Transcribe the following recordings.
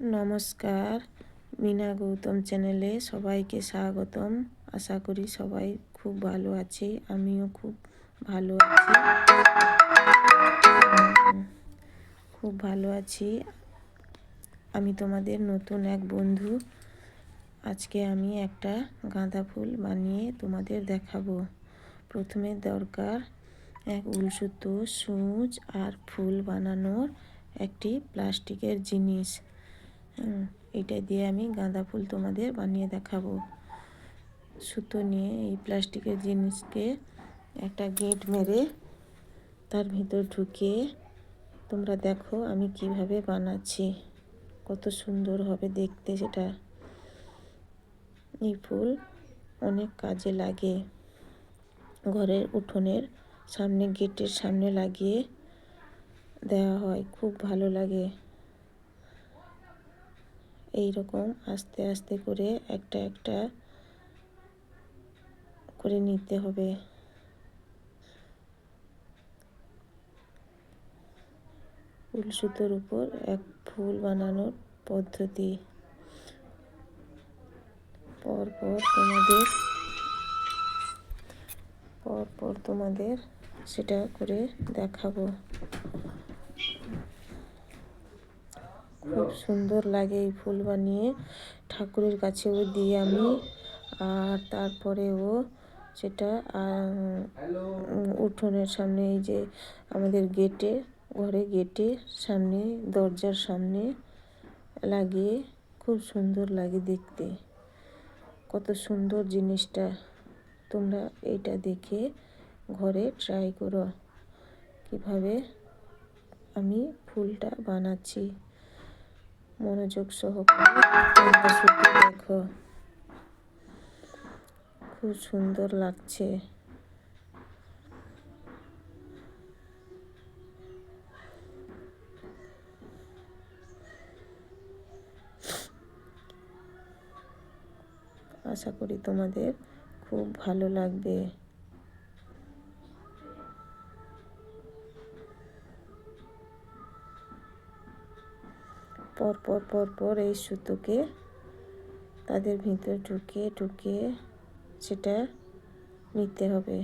নমস্কার, মিনা গৌতম চ্যানেলে সবাইকে স্বাগতম। আশা করি সবাই খুব ভালো আছে, আমিও খুব ভালো আছি। খুব ভালো আছি। আমি তোমাদের নতুন এক বন্ধু। আজকে আমি একটা গাঁদা ফুল বানিয়ে তোমাদের দেখাবো। প্রথমে দরকার এক উল সুতো সূচ আর ফুল বানানোর একটি প্লাস্টিকের জিনিস। এটা দিয়ে আমি গাঁদা ফুল তোমাদের বানিয়ে দেখাবো। সুতো নিয়ে এই প্লাস্টিকের জিনিসকে একটা গেট মেরে তার ভিতর ঢুকিয়ে তোমরা দেখো আমি কীভাবে বানাচ্ছি। কত সুন্দর হবে দেখতে সেটা। এই ফুল অনেক কাজে লাগে। ঘরের উঠোনের সামনে গেটের সামনে লাগিয়ে দেওয়া হয়। খুব ভালো লাগে। এই রকম আস্তে আস্তে করে একটা একটা করে নিতে হবে। ফুল সুতোর উপর এক ফুল বানানোর পদ্ধতি। পরপর তোমাদের পরপর তোমাদের সেটা করে দেখাবো। খুব সুন্দর লাগে এই ফুল বানিয়ে। ঠাকুরের কাছেও দিই আমি। আর তারপরে ও সেটা উঠোনের সামনে এই যে আমাদের গেটে, ঘরে গেটে সামনে, দরজার সামনে লাগিয়ে খুব সুন্দর লাগে দেখতে। কত সুন্দর জিনিসটা। তোমরা এটা দেখে ঘরে ট্রাই করো কীভাবে আমি ফুলটা বানাচ্ছি। মনোযোগ শুধু দেখো। খুব সুন্দর লাগছে। আশা করি তোমাদের খুব ভালো লাগবে। পর পর পর পর এই সুতোকে তাদের ভিতরে ঢুকিয়ে ঢুকিয়ে সেটা নিতে হবে।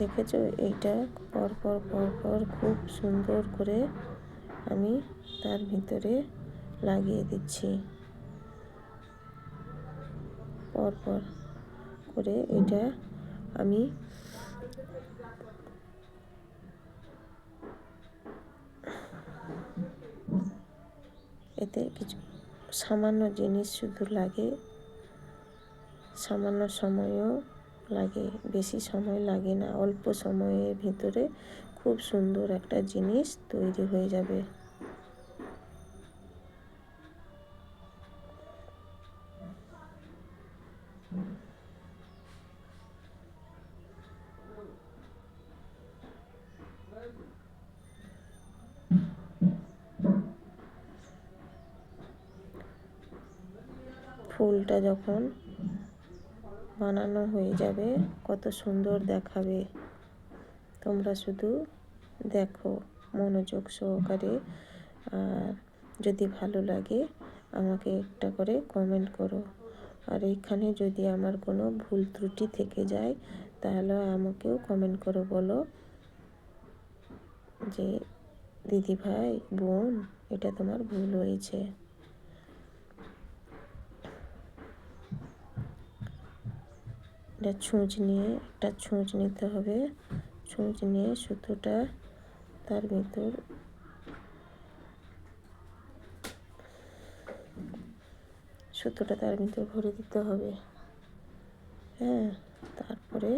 দেখেছ? এইটা পর পর পর পর খুব সুন্দর করে আমি তার ভিতরে লাগিয়ে দিচ্ছি। পরপর করে এটা আমি এতে কিছু সামান্য জিনিস শুধু লাগে, সামান্য সময়ও লাগে, বেশি সময় লাগে না, অল্প সময়ের ভিতরে খুব সুন্দর একটা জিনিস তৈরি হয়ে যাবে। ফুলটা যখন বানানো হয়ে যাবে, কত সুন্দর দেখাবে। তোমরা শুধু দেখো, মনোযোগ সহকারে। আর যদি ভালো লাগে, আমাকে একটা করে কমেন্ট করো। আর এইখানে যদি আমার কোনো ভুল ত্রুটি থেকে যায়, তাহলে আমাকেও কমেন্ট করে বলো যে, দিদি ভাই, বোন, এটা তোমার ভুল হয়েছে। এটা ছুঁচ নিয়ে, একটা ছুঁচ নিতে হবে। ছুঁচ নিয়ে সুতোটা তার ভিতর সুতোটা তার ভিতরে ভরে দিতে হবে। হ্যাঁ তারপরে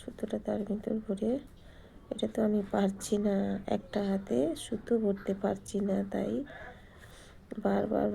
সুতোটা তার ভিতর ভরে, এটা তো আমি পারছি না একটা হাতে, সুতো ভরতে পারছি না তাই বারবার